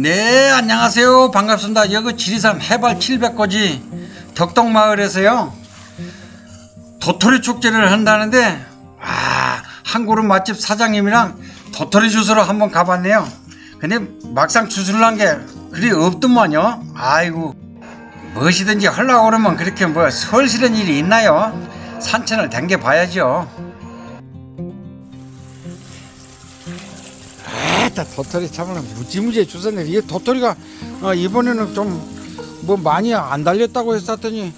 네, 안녕하세요. 반갑습니다. 여기 지리산 해발 700고지 덕덕마을에서요. 도토리 축제를 한다는데, 아, 한 그룹 맛집 사장님이랑 도토리 주스로 한번 가봤네요. 근데 막상 주스를 한 게 그리 없더만요. 아이고, 무엇이든지 하려고 그러면 그렇게 뭐 설실한 일이 있나요? 산천을 댕겨 봐야죠. 아따 도토리 참으로 무지무지해 주셨네. 이게 도토리가 어, 이번에는 좀 뭐 많이 안 달렸다고 했었더니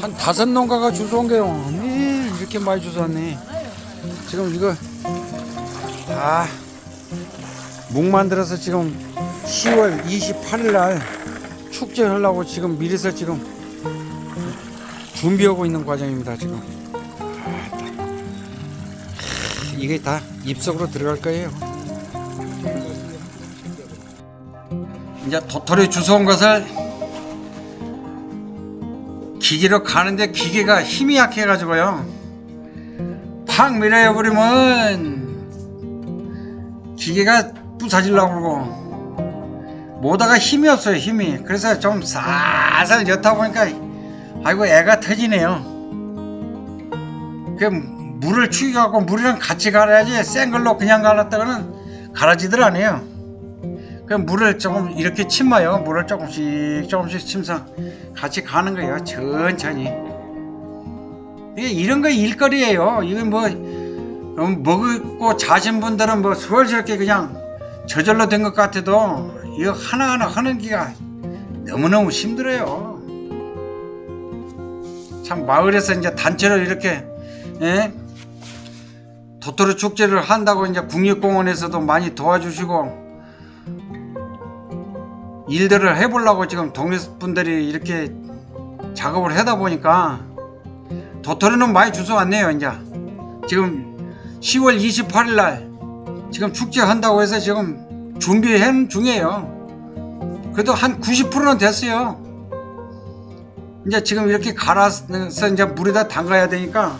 한 다섯 농가가 주워온 게요. 음, 이렇게 많이 주웠네. 지금 이거 다목 만들어서 지금 10월 28일 날 축제 하려고 지금 미리서 지금 준비하고 있는 과정입니다 지금. 아따. 이게 다 입속으로 들어갈 거예요 이제 도토리 주워온 것을 기계로 가는데 기계가 힘이 약해가지고요. 팍 밀어버리면 기계가 부사질라고 그러고 모다가 힘이 없어요 힘이. 그래서 좀 살살 젓다 보니까 아이고 애가 터지네요. 그 물을 축여갖고 물이랑 같이 갈아야지 센 걸로 그냥 갈았다가는 갈아지들 않아요 그 물을 조금 이렇게 침마요. 물을 조금씩 조금씩 침서 같이 가는 거예요. 천천히. 이게 이런 거 일거리예요. 이게 뭐 음, 먹고 자신 분들은 뭐 수월스럽게 그냥 저절로 된 것 같아도 이거 하나하나 하는 기가 너무너무 힘들어요. 참 마을에서 이제 단체로 이렇게 예? 도토리 축제를 한다고 이제 국립공원에서도 많이 도와주시고 일들을 해보려고 지금 동네 분들이 이렇게 작업을 하다 보니까 도토리는 많이 주워왔네요 이제. 지금 10월 28일 날 지금 축제 한다고 해서 지금 준비한 중이에요. 그래도 한 90%는 됐어요. 이제 지금 이렇게 갈아서 이제 물에다 담가야 되니까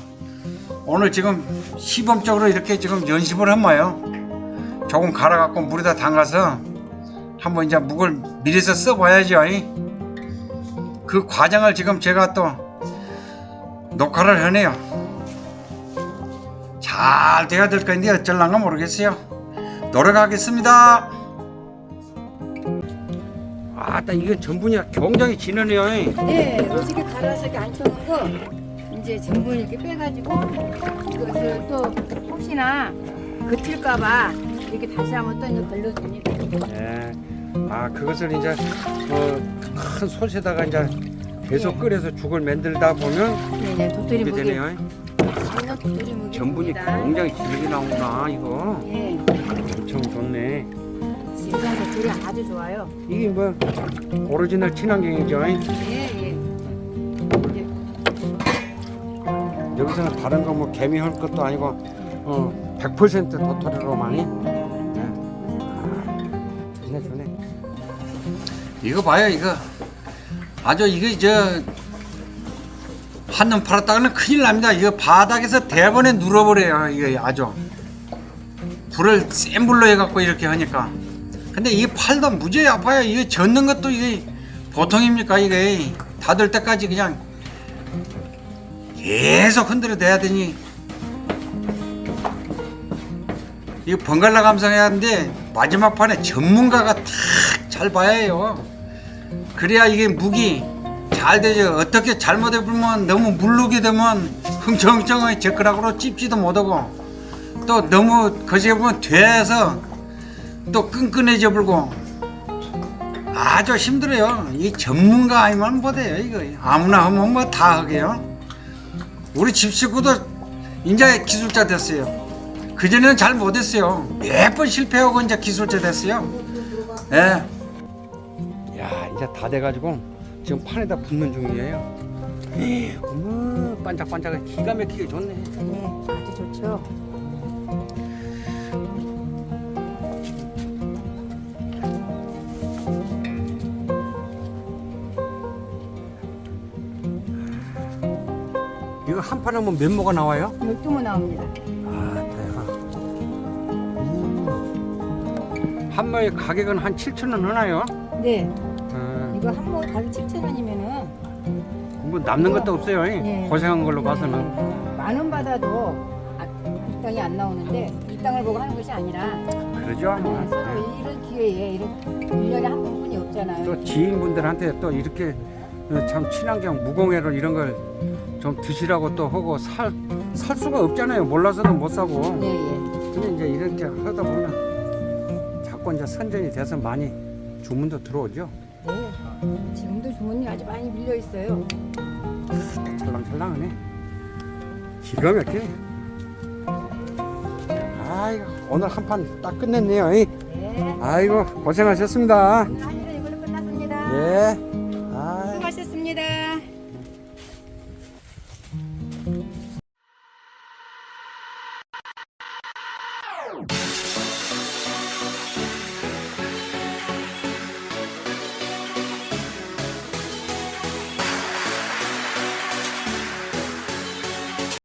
오늘 지금 시범적으로 이렇게 지금 연습을 한마요. 조금 갈아갖고 물에다 담가서 한번 이제 묵을 미리서 써봐야죠. 이. 그 과정을 지금 제가 또 녹화를 하네요. 잘 돼야 될 건데 어쩔랑가 모르겠어요. 노력하겠습니다. 아따 이게 전분이 굉장히 진하네요. 네, 로직에 갈아서 이렇게 앉혀놓은 거 이제 전분 이렇게 빼가지고 이것을 또 혹시나 그칠까봐 이렇게 다시 한번 또 이제 걸러줍니다. 네. 아 그것을 이제 뭐큰 솥에다가 이제 계속 네. 끓여서 죽을 만들다 보면 네네, 도토리 이렇게 무게. 되네요. 도토리 무게. 전분이 굉장히 길게 나오구나 이거. 예, 엄청 좋네. 진짜 도토리 아주 좋아요. 이게 뭐 오리지널 친환경이죠. 예, 예. 이제 여기서는 다른 거 뭐 개미 할 것도 아니고 어, 100% 도토리로 많이. 이거 봐요 이거 아주 이거 저 한눈 팔았다가는 큰일 납니다. 이거 바닥에서 대번에 눌어버려요. 이거 아주 불을 센 불로 해갖고 이렇게 하니까. 근데 이 팔도 무지하게 아파요. 이게 젓는 것도 이게 보통입니까 이게 닫을 때까지 그냥 계속 흔들어 대야 되니 이거 번갈라 감상해야 하는데 마지막 판에 전문가가 탁 잘 봐야 해요. 그래야 이게 무기 잘 되죠. 어떻게 잘못해 불면 너무 물르게 되면 흥청흥청하게 젓가락으로 찝지도 못하고 또 너무 거시게 보면 돼서 또 끈끈해져 불고 아주 힘들어요. 이 전문가 아니면 못해요. 이거 아무나 하면 뭐 다 하게요. 우리 집 식구도 이제 기술자 됐어요. 그전에는 잘 못했어요. 몇 번 실패하고 이제 기술자 됐어요. 예. 야, 이제 다 돼가지고 지금 판에다 붓는 중이에요. 어머, 반짝반짝해. 기가 막히게 좋네. 네, 아주 좋죠. 이거 한 판 하면 몇 모가 나와요? 열두 모 나옵니다. 아, 대박. 음. 한 마리 가격은 한 7천 원 하나요? 네. 어, 이거 한 모금 가격 7천 원이면은 뭐 남는 것도 없어요. 네. 고생한 걸로 봐서는 만 원 받아도 아, 이 땅이 안 나오는데 이 땅을 보고 하는 것이 아니라 그러죠. 네, 서로 이런 기회에 이런 1년에 한 번뿐이 없잖아요. 또 지인분들한테 또 이렇게 어, 참 친환경 무공해로 이런 걸 좀 드시라고 또 하고 살, 살 수가 없잖아요. 몰라서도 못 사고. 예, 예. 근데 이제 이렇게 하다 보면 자꾸 이제 선전이 돼서 많이 주문도 들어오죠. 네. 지금도 주문이 아주 많이 밀려 있어요. 찰랑찰랑하네. 기가 막히네. 아이고, 오늘 한 판 딱 끝냈네요. 이. 네. 아이고, 고생하셨습니다. 일은 이걸로 끝났습니다. 예.